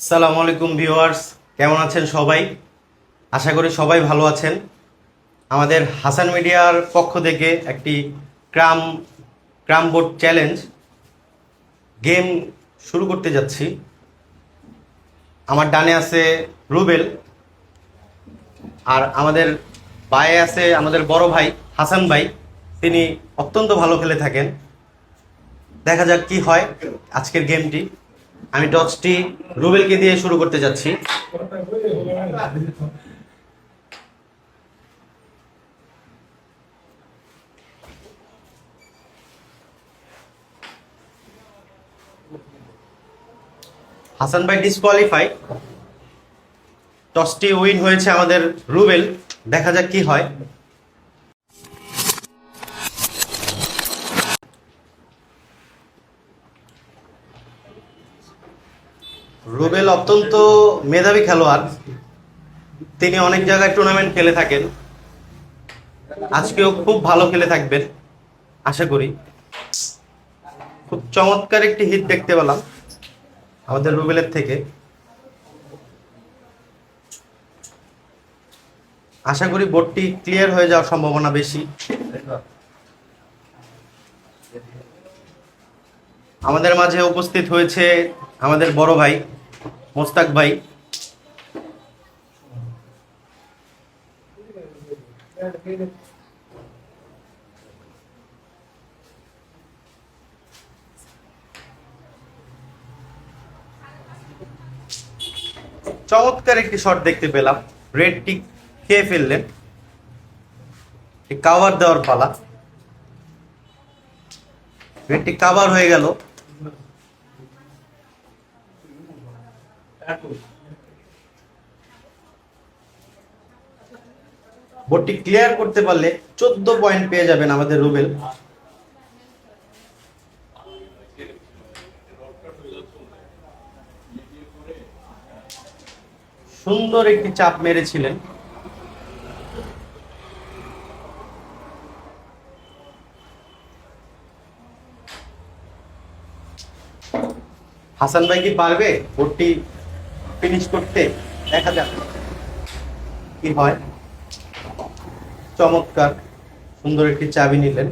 আসসালামু আলাইকুম ভিউয়ার্স, কেমন আছেন সবাই? আশা করি সবাই ভালো আছেন। আমাদের হাসান মিডিয়ার পক্ষ থেকে একটি carrom carrom board challenge game শুরু করতে যাচ্ছি। আমার ডানে আছে রুবেল, আর আমাদের বায়ে আছে আমাদের বড় ভাই হাসান ভাই। তিনি অত্যন্ত ভালো খেলে থাকেন। দেখা যাক কি হয় আজকের গেমটি। আমি টসটি রুবেলকে দিয়ে শুরু করতে যাচ্ছি। হাসান ভাই ডিসকোয়ালিফাই টসটি উইন হয়েছে আমাদের রুবেল। দেখা যাক কি হয়। রুবেল অত্যন্ত মেধাবী খেলোয়াড়। তিনি অনেক জায়গায় টুর্নামেন্ট খেলে থাকেন। আজকেও খুব ভালো খেলে থাকবেন, আশা করি। খুব চমৎকার একটি হিট দেখতে পেলাম আমাদের রুবেলের থেকে। আশা করি বোর্ডটি ক্লিয়ার হয়ে যাওয়ার সম্ভাবনা বেশি। আমাদের মাঝে উপস্থিত হয়েছে আমাদের বড় ভাই। মোস্তাক ভাই। চমৎকার একটি শট দেখতে পেলাম। রেডটি খেয়ে ফেললেন। কাভার দেওয়ার পালা। রেডটি কাভার হয়ে গেল। বোর্ডটি ক্লিয়ার করতে পারলে চোদ্দ পয়েন্ট পেয়ে যাবেন আমাদের রুবেল। সুন্দর একটি চাপ মেরেছিলেন। হাসান ভাই কি পারবে? বোর্ডটি ফিনিশ করতে দেখা যাক কি হয়? চমৎকার, সুন্দর একটি চাবি নিলেন।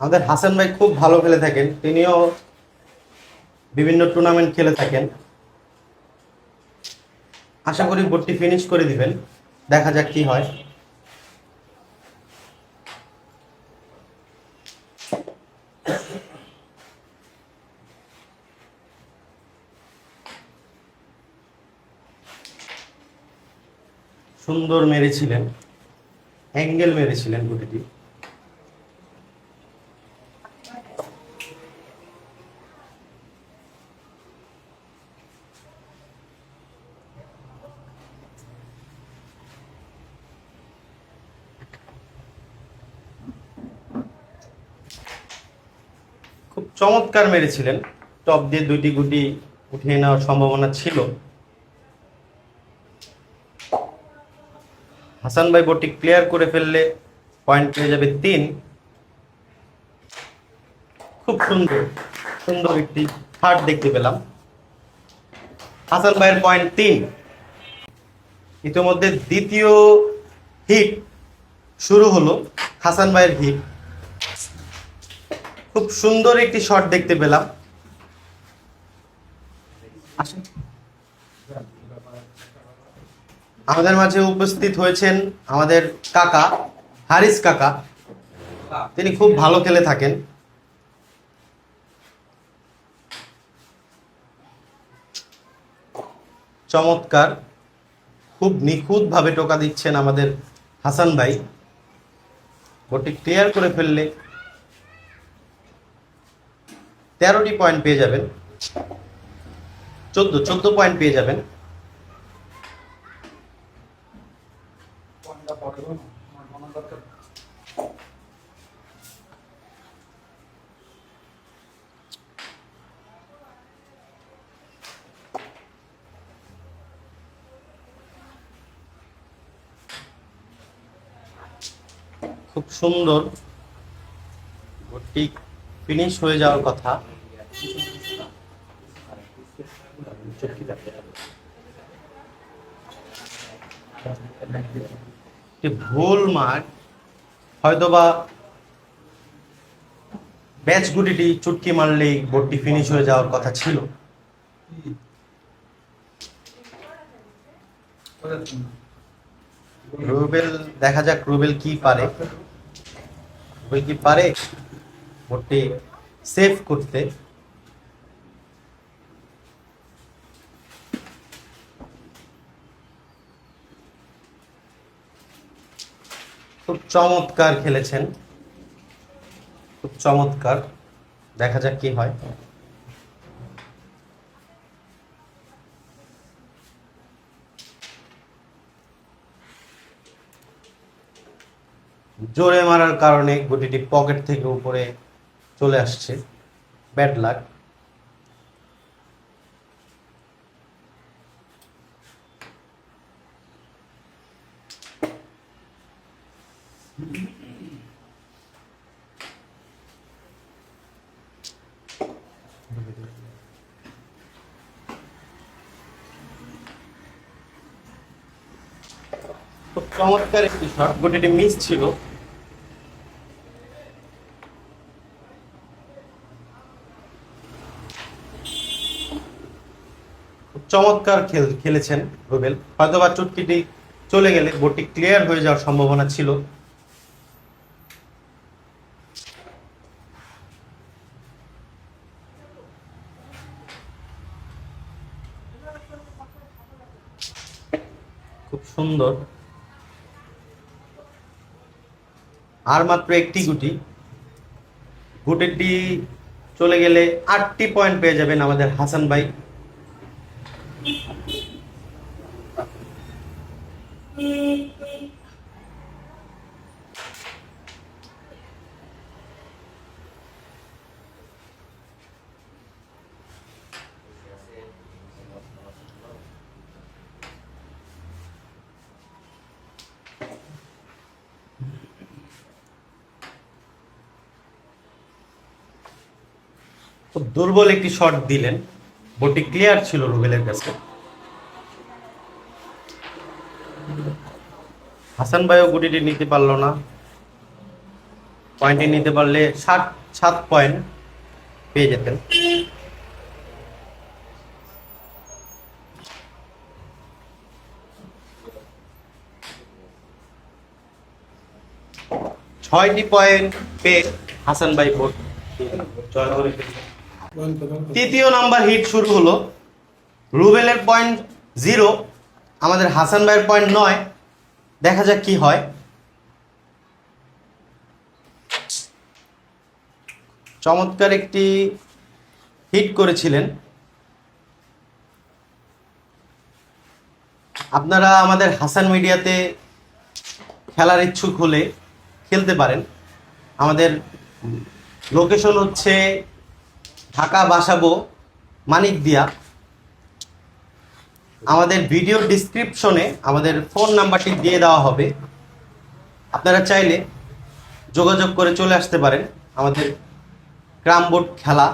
আমাদের হাসান ভাই খুব ভালো খেলে থাকেন। তিনিও বিভিন্ন টুর্নামেন্ট খেলে থাকেন। আশা করি বোর্ডটি ফিনিশ করে দিবেন। দেখা যাক কি হয়। সুন্দর মেরেছিলেন। অ্যাঙ্গেল মেরেছিলেন গুটিটি খুব চমৎকার মেরেছিলেন। টপ দিয়ে দুইটি গুটি উঠিয়ে নেওয়ার সম্ভাবনা ছিল। হাসান ভাই বোর্ডটি ক্লিয়ার করে ফেললে পয়েন্ট পেয়ে যাবে তিন। খুব সুন্দর সুন্দর একটি হার্ট দেখতে পেলাম। হাসান ভাইয়ের পয়েন্ট তিন। ইতিমধ্যে দ্বিতীয় হিট শুরু হলো, হাসান ভাইয়ের হিট খুব সুন্দর একটি শট দেখতে পেলাম। আমাদের মাঝে উপস্থিত হয়েছেন আমাদের কাকা হারিস কাকা। তিনি খুব ভালো খেলে থাকেন। চমৎকার। খুব নিখুঁতভাবে টোকা দিচ্ছেন আমাদের হাসান ভাই। গোটি ক্লিয়ার করে ফেললে তেরোটি পয়েন্ট পেয়ে যাবেন। চোদ্দ চোদ্দ পয়েন্ট পেয়ে যাবেন। খুব সুন্দর। ঠিক ফিনিশ হয়ে যাওয়ার কথা। একটি ভুল মার হয়তোবা ব্যাচ গুটিটি চুটকি মারলেই বোর্ডটি ফিনিশ হয়ে যাওয়ার কথা ছিল। রুবেল, দেখা যাক রুবেল কি পারে। কি পারে? বোর্ডটি সেভ করতে। খুব চমৎকার খেলেছেন। খুব চমৎকার। দেখা যাক কি হয়। জোরে মারার কারণে গুটিটি পকেট থেকে উপরে চলে আসছে। ব্যাড লাক চমৎকার একটি শট গুটিটি মিস ছিল। চমৎকার খেল খেলেছেন রুবেল। হয়তোবা চুটকিটি চলে গেলে বোর্ডটি ক্লিয়ার হয়ে যাওয়ার সম্ভাবনা ছিল। খুব সুন্দর। আর মাত্র একটি গুটি। গুটিটি চলে গেলে আটটি পয়েন্ট পেয়ে যাবেন আমাদের হাসান ভাই। দুর্বল একটি শট দিলেন। বলটি ক্লিয়ার ছিল রুবেলের কাছে। হাসান ভাইও গুটিটি নিতে পারল না। পয়েন্টটি নিতে পারলে ষাট সাত পয়েন্ট পেয়ে যেতেন। ছয়টি পয়েন্ট পেয়ে হাসান ভাই ভোট জয় করে। তৃতীয় নাম্বার হিট শুরু হলো। রুবেলের পয়েন্ট জিরো আমাদের হাসান ভাইয়ের পয়েন্ট নয়। দেখা যাক কি হয়। চমৎকার একটি হিট করেছিলেন। আপনারা আমাদের হাসান মিডিয়াতে খেলার ইচ্ছুক হলে খেলতে পারেন। আমাদের লোকেশন হচ্ছে ঢাকা বাসাবো মানিক দিয়া। আমাদের ভিডিও ডিসক্রিপশনে আমাদের ফোন নাম্বারটি দিয়ে দেওয়া হবে। আপনারা চাইলে যোগাযোগ করে চলে আসতে পারেন আমাদের ক্রাম বোর্ড খেলা।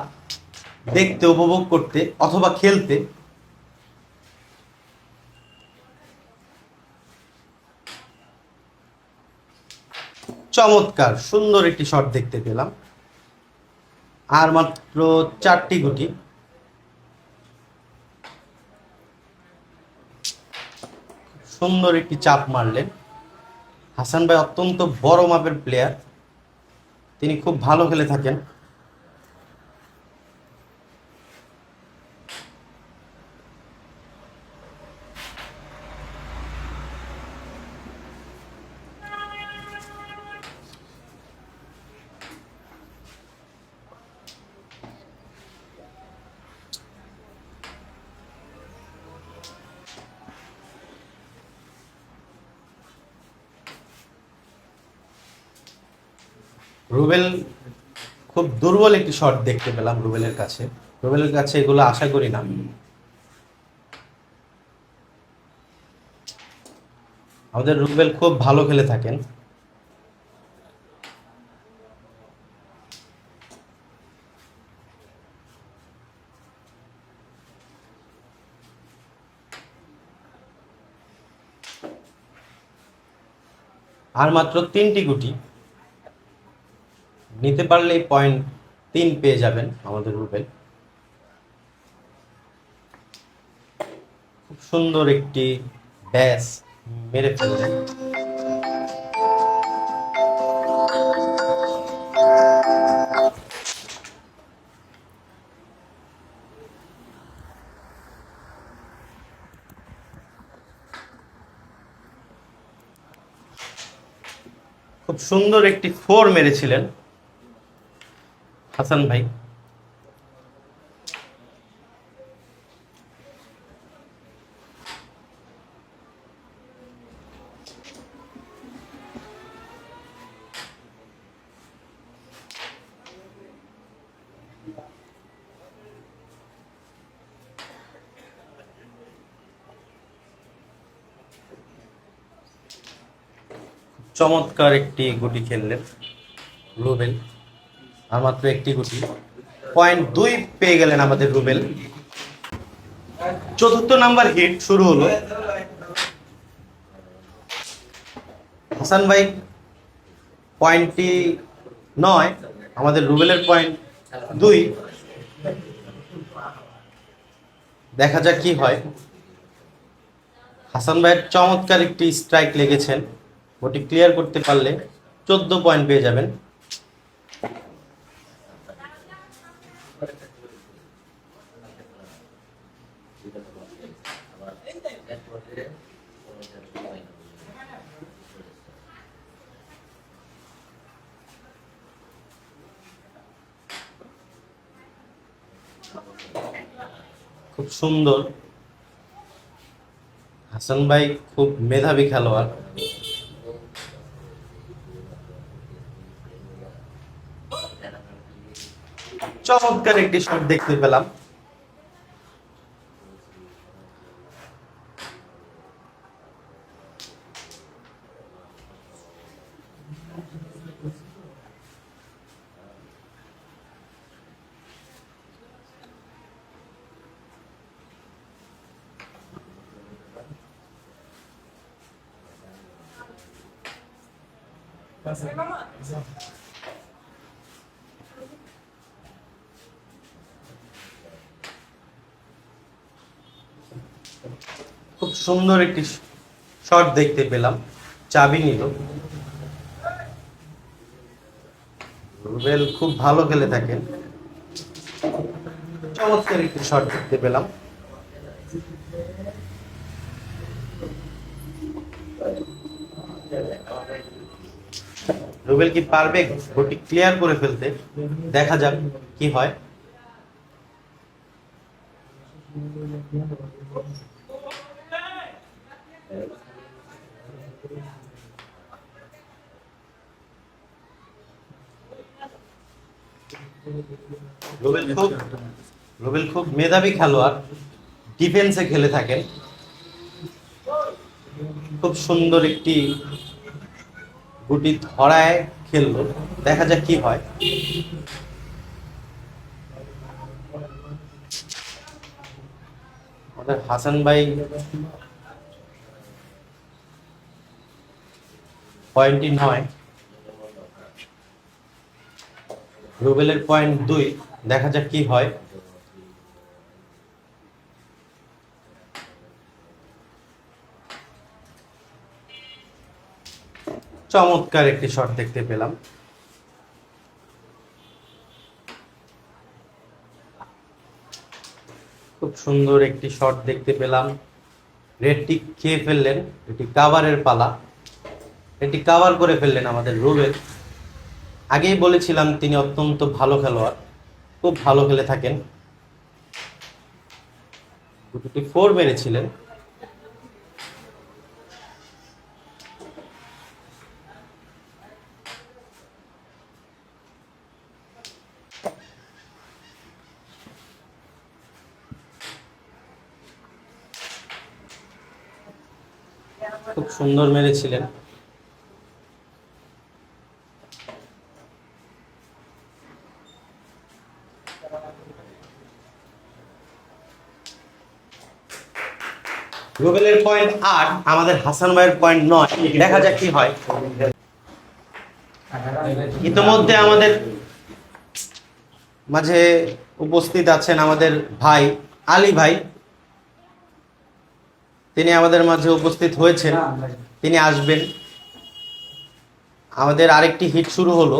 দেখতে, উপভোগ করতে অথবা খেলতে। চমৎকার, সুন্দর একটি শট দেখতে পেলাম। আর মাত্র চারটি গুটি। সুন্দর একটি চাপ মারলেন। হাসান ভাই অত্যন্ত বড় মাপের প্লেয়ার তিনি খুব ভালো খেলে থাকেন। রুবেল খুব দুর্বল একটি শট দেখতে পেলাম রুবেলের কাছে। রুবেলের কাছে এগুলো আশা করি না। আমাদের রুবেল খুব ভালো খেলে থাকেন। আর মাত্র তিনটি গুটি। নিতে পারলেই পয়েন্ট তিন পেয়ে যাবেন আমাদের রুবেল খুব সুন্দর একটি ব্যাস মেরে ফেললেন। খুব সুন্দর একটি ফোর মেরেছিলেন। হাসান ভাই। চমৎকার একটি গুটি খেললেন রুবেল। আর মাত্র একটি গুটি পয়েন্ট দুই পেয়ে গেলেন আমাদের রুবেল। চতুর্থ নাম্বার হিট শুরু হলো। হাসান ভাই পয়েন্টটি নয়, আমাদের রুবেলের পয়েন্ট দুই। দেখা যাক কি হয়। হাসান ভাইয়ের চমৎকার একটি স্ট্রাইক লেগেছেন। ওটি ক্লিয়ার করতে পারলে চোদ্দ পয়েন্ট পেয়ে যাবেন। খুব সুন্দর। হাসান ভাই খুব মেধাবী খেলোয়াড়। চমৎকার একটি শট দেখতে পেলাম। খুব সুন্দর একটি শট দেখতে পেলাম। চাবি নিল। রুবেল খুব ভালো খেলে থাকেন। চমৎকার একটি শট দেখতে পেলাম। রুবেল কি পারবে গোটি ক্লিয়ার করে ফেলতে? দেখা যাক কি হয়। রুবেল খুব রুবেল খুব মেধাবী খেলোয়াড় ডিফেন্সে খেলে থাকেন। খুব সুন্দর একটি গুটি ধরায় খেললো। দেখা যাক কি হয়। আমাদের হাসান ভাই পয়েন্টটি নয়। রুবেলের পয়েন্ট দুই, দেখা যাক কি হয়। চমৎকার একটি শট দেখতে পেলাম। খুব সুন্দর একটি শট দেখতে পেলাম। রেডটি খেয়ে ফেললেন, এটি কাভারের পালা। এটি কাভার করে ফেললেন আমাদের রুবেল। আগেই বলেছিলাম তিনি অত্যন্ত ভালো খেলোয়াড়, খুব ভালো খেলে থাকেন। দুটি ফোর মেরেছিলেন। খুব সুন্দর মেরেছিলেন। রুবেলের পয়েন্ট আট, আমাদের হাসান ভাইয়ের পয়েন্ট নয়। দেখা যাক কি হয়। ইতিমধ্যে আমাদের মাঝে উপস্থিত আছেন আমাদের ভাই, আলী ভাই। তিনি আমাদের মাঝে উপস্থিত হয়েছেন। তিনি আসবেন। আমাদের আরেকটি হিট শুরু হলো।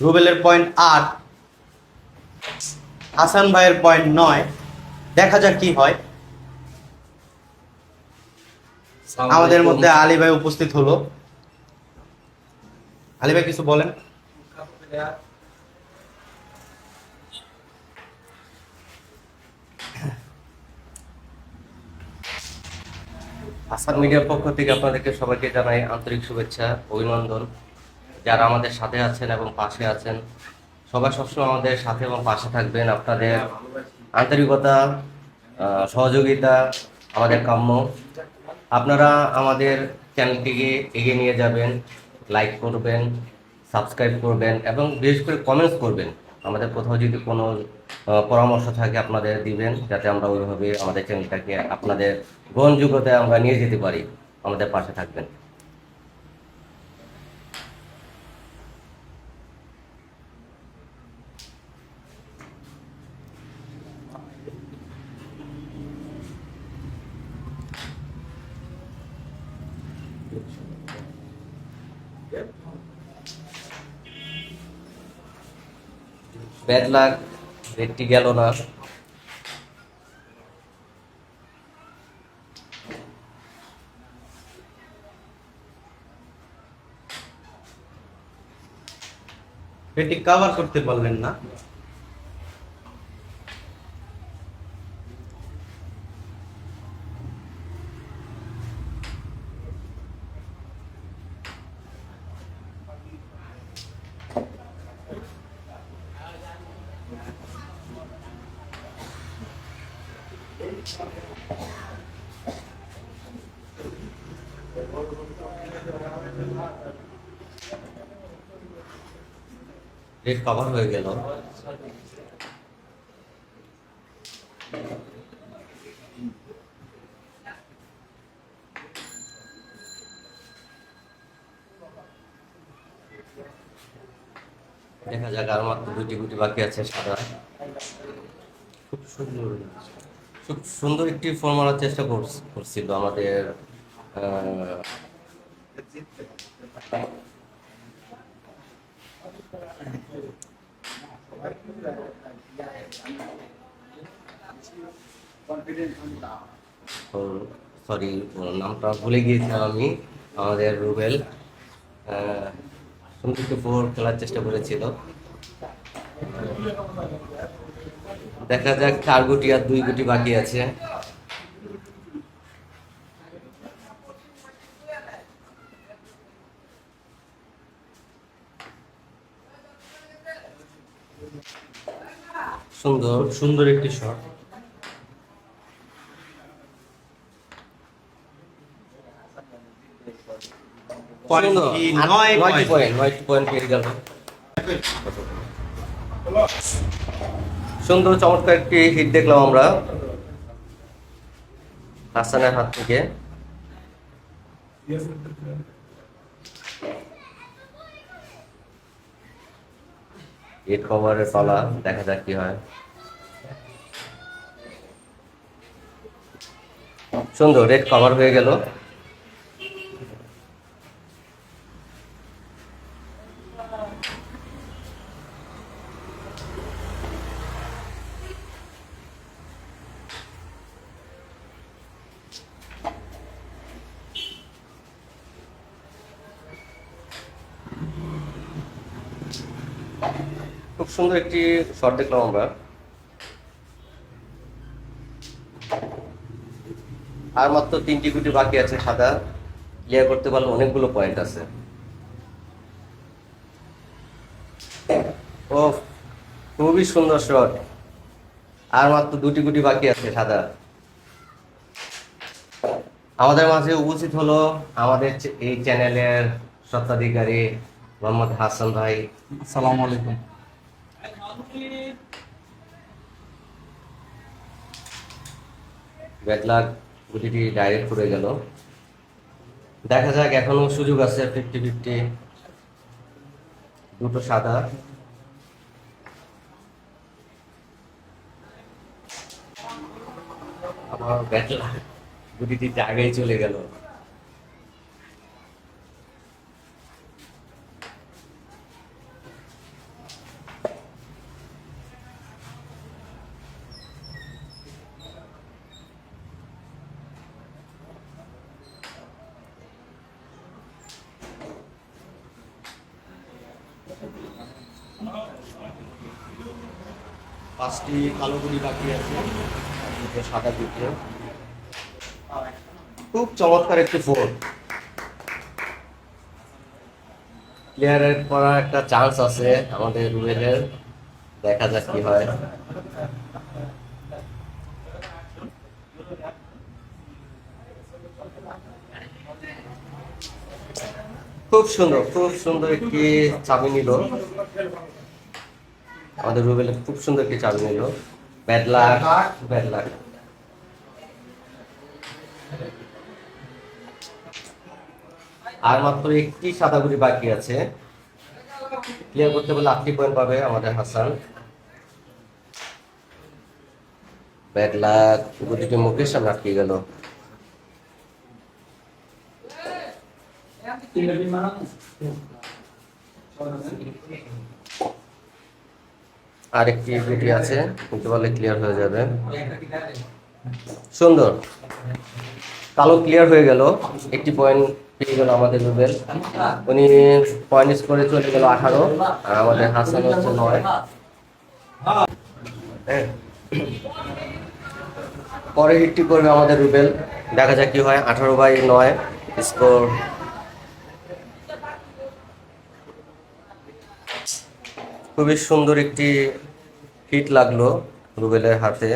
রুবেলের পয়েন্ট আট, হাসান ভাইয়ের পয়েন্ট নয়। দেখা যাক কি হয়। আমাদের মধ্যে আলী ভাই উপস্থিত হলো। আলী ভাই কিছু বলেন। আসাদ মিডিয়ার পক্ষ থেকে আপনাদেরকে সবাইকে জানাই আন্তরিক শুভেচ্ছা অভিনন্দন। যারা আমাদের সাথে আছেন এবং পাশে আছেন সবাই সবসময় আমাদের সাথে এবং পাশে থাকবেন। আপনাদের আন্তরিকতা সহযোগিতা আমাদের কাম্য। আপনারা আমাদের চ্যানেলটিকে এগিয়ে নিয়ে যাবেন লাইক করবেন সাবস্ক্রাইব করবেন এবং বিশেষ করে কমেন্টস করবেন। আমাদের কোথাও যদি কোনো পরামর্শ থাকে আপনাদের দিবেন, যাতে আমরা ওইভাবে আমাদের চ্যানেলটাকে আপনাদের গ্রহণযোগ্যতায় আমরা নিয়ে যেতে পারি। আমাদের পাশে থাকবেন। ব্যাড লাক রেটটি গেল না। রেটটি কভার করতে পারলেন না। রেট কভার হয়ে গেল। দেখা যাক আর মাত্র দুটি গুটি বাকি আছে সাদা। খুব সুন্দর। খুব সুন্দর একটি ফর্ম মারার চেষ্টা করছ- করছিল আমাদের সরি, নামটা ভুলে গিয়েছিলাম আমি, আমাদের রুবেল সুন্দর একটি ফোর খেলার চেষ্টা করেছিল। দেখা যাক চার গুটি আর দুই গুটি বাকি আছে। সুন্দর সুন্দর একটি শট। পয়েন্ট নয়টি পয়েন্ট পেয়ে গেল। সুন্দর চমৎকার একটি হিট দেখলাম আমরা। হাসানের হাত থেকে। হিট কভারের পালা, দেখা যাক কি হয়। সুন্দর রেড কভার হয়ে গেল খুব সুন্দর শট দেখলাম আর মাত্র তিনটি গুটি বাকি আছে সাদা। ক্লিয়ার করতে পারলে অনেকগুলো পয়েন্ট আছে। ও খুবই সুন্দর শট আর মাত্র দুটি গুটি বাকি আছে সাদা। আমাদের মাঝে উপস্থিত হলো আমাদের এই চ্যানেলের স্বত্বাধিকারী মোহাম্মদ হাসান ভাই। আসসালামু আলাইকুম। ব্যাড লাক গুটিটি ডাইরেক্ট করে গেল। দেখা যাক এখনও সুযোগ আছে ফিফটি ফিফটি দুটো সাদা। আমার ব্যাটলা গুটিটি জায়গায় চলে গেল। পাঁচটি কালো গুড়ি বাকি আছে সাদা দুটো খুব চমৎকার একটি ফোন। ক্লিয়ারের করার একটা চান্স আছে আমাদের রুয়েলের দেখা যাক কি হয়। সুন্দর খুব সুন্দর একটি চাবি নিল। আমাদের রুবেল খুব সুন্দর একটি চাবি নিল। ব্যাড লাক ব্যাড লাক আর মাত্র একটি সাদা গুড়ি বাকি আছে। ক্লিয়ার করতে বলে আটটি পয়েন্ট পাবে আমাদের হাসান। ব্যাড লাক গুটিটি মুখের সামনে আটকে গেল। আর একটি গুটি আছে, কিন্তু বলে ক্লিয়ার হয়ে যাবে। সুন্দর। কালো ক্লিয়ার হয়ে গেল। একটি পয়েন্ট পেয়ে গেল আমাদের রুবেল। উনি পয়েন্ট স্কোরে চলে গেল আঠারো, আর আমাদের হাসান হচ্ছে নয়। পরে হিটটি করবে আমাদের রুবেল। দেখা যাক কি হয়। আঠারো বাই নয় স্কোর খুবই সুন্দর একটি হিট লাগল রুবেলের হাতে।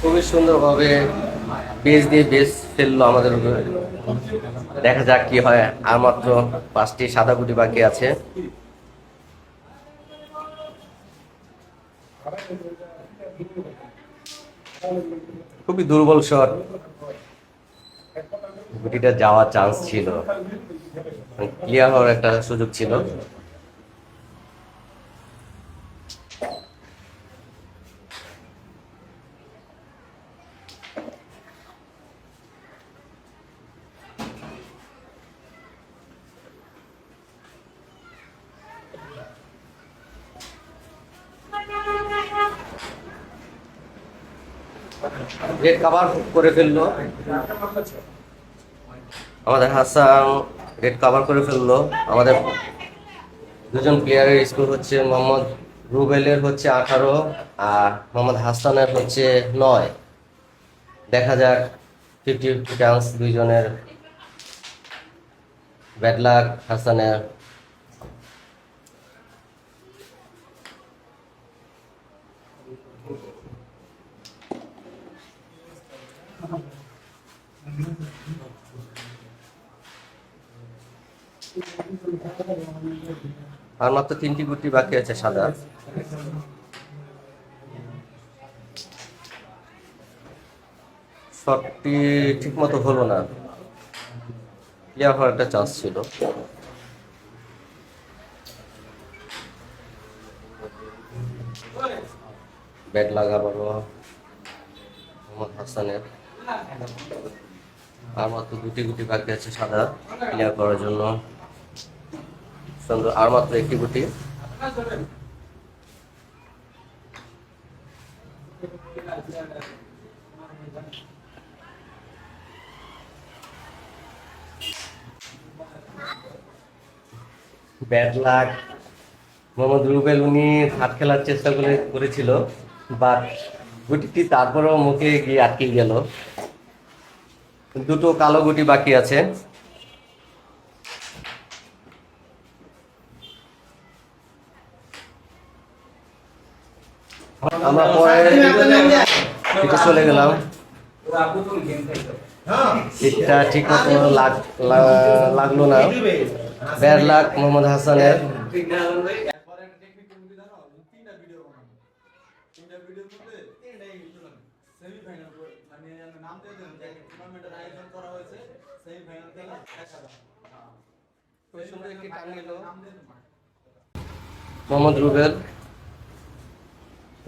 খুবই সুন্দরভাবে বেস দিয়ে বেস ফেলল আমাদের। দেখা যাক কি হয়। আর মাত্র পাঁচটি সাদা গুটি বাকি আছে। খুবই দুর্বল শট। গুটিটা যাওয়ার চান্স ছিল। ক্লিয়ার হওয়ার একটা সুযোগ ছিল। করে ফেলল। আমাদের হাসান রেড কাভার করে ফেলল। আমাদের দুজন প্লেয়ারের স্কোর হচ্ছে মোহাম্মদ রুবেলের হচ্ছে আঠারো আর মোহাম্মদ হাসানের হচ্ছে নয়। দেখা যাক ফিফটি ফিফটি চান্স দুইজনের ব্যাড লাক হাসানের আর মাত্র তিনটি গুটি বাকি আছে সাদা। শটটি ঠিক মতো হলো না। ক্লিয়ার হওয়ার একটা চান্স ছিল। ব্যাট লাগাবারও মোহাম্মদ হাসানের। আর মাত্র দুটি গুটি বাকি আছে সাদা। ক্লিয়ার করার জন্য। সুন্দর আর মাত্র একটি গুটি। Bad luck. মোহাম্মদ রুবেল উনি হাত খেলার চেষ্টা করে, করেছিল, বাট গুটিটি তারপরেও মুখে গিয়ে আটকে গেল। দুটো কালো গুটি বাকি আছে। আমরা পরে দিকে চলে গেলাম। এটা ঠিক মতো লাগ লাগল না। দেড় লাখ মোহাম্মদ হাসানের। মোহাম্মদ রুবেল।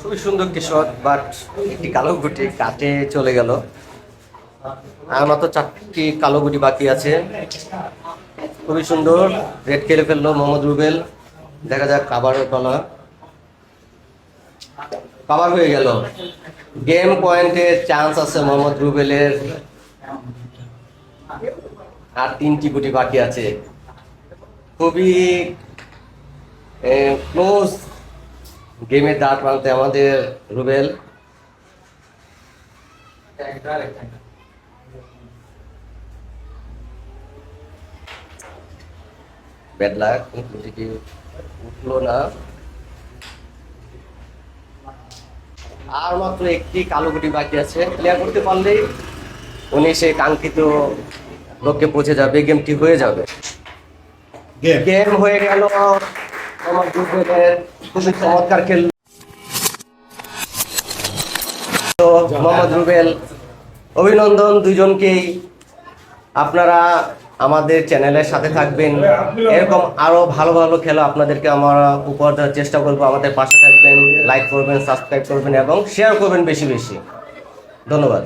খুবই সুন্দর শট বাট একটি কালো গুটি কাটে চলে গেল। আর মাত্র চারটি কালো গুটি বাকি আছে। খুবই সুন্দর রেড খেলে ফেলল মোহাম্মদ রুবেল। দেখা যাক কাবারের কলা কাবার হয়ে গেল। গেম পয়েন্টের চান্স আছে মোহাম্মদ রুবেলের। আর তিনটি গুটি বাকি আছে। খুবই ক্লোজ গেমের দাঁড় প্রান্তে আমাদের রুবেল। উঠল না? আর মাত্র একটি কালো গুটি বাকি আছে। ক্লিয়ার করতে পারলেই উনি সে কাঙ্ক্ষিত লক্ষ্যে পৌঁছে যাবে গেমটি হয়ে যাবে। গেম। হয়ে গেল। আমার রুবেলের খুবই চমৎকার খেল। তো মোহাম্মদ রুবেল অভিনন্দন দুজনকেই। আপনারা আমাদের চ্যানেলের সাথে থাকবেন। এরকম আরও ভালো ভালো খেলা আপনাদেরকে আমরা উপহার দেওয়ার চেষ্টা করব। আমাদের পাশে থাকবেন লাইক করবেন সাবস্ক্রাইব করবেন এবং শেয়ার করবেন বেশি বেশি। ধন্যবাদ।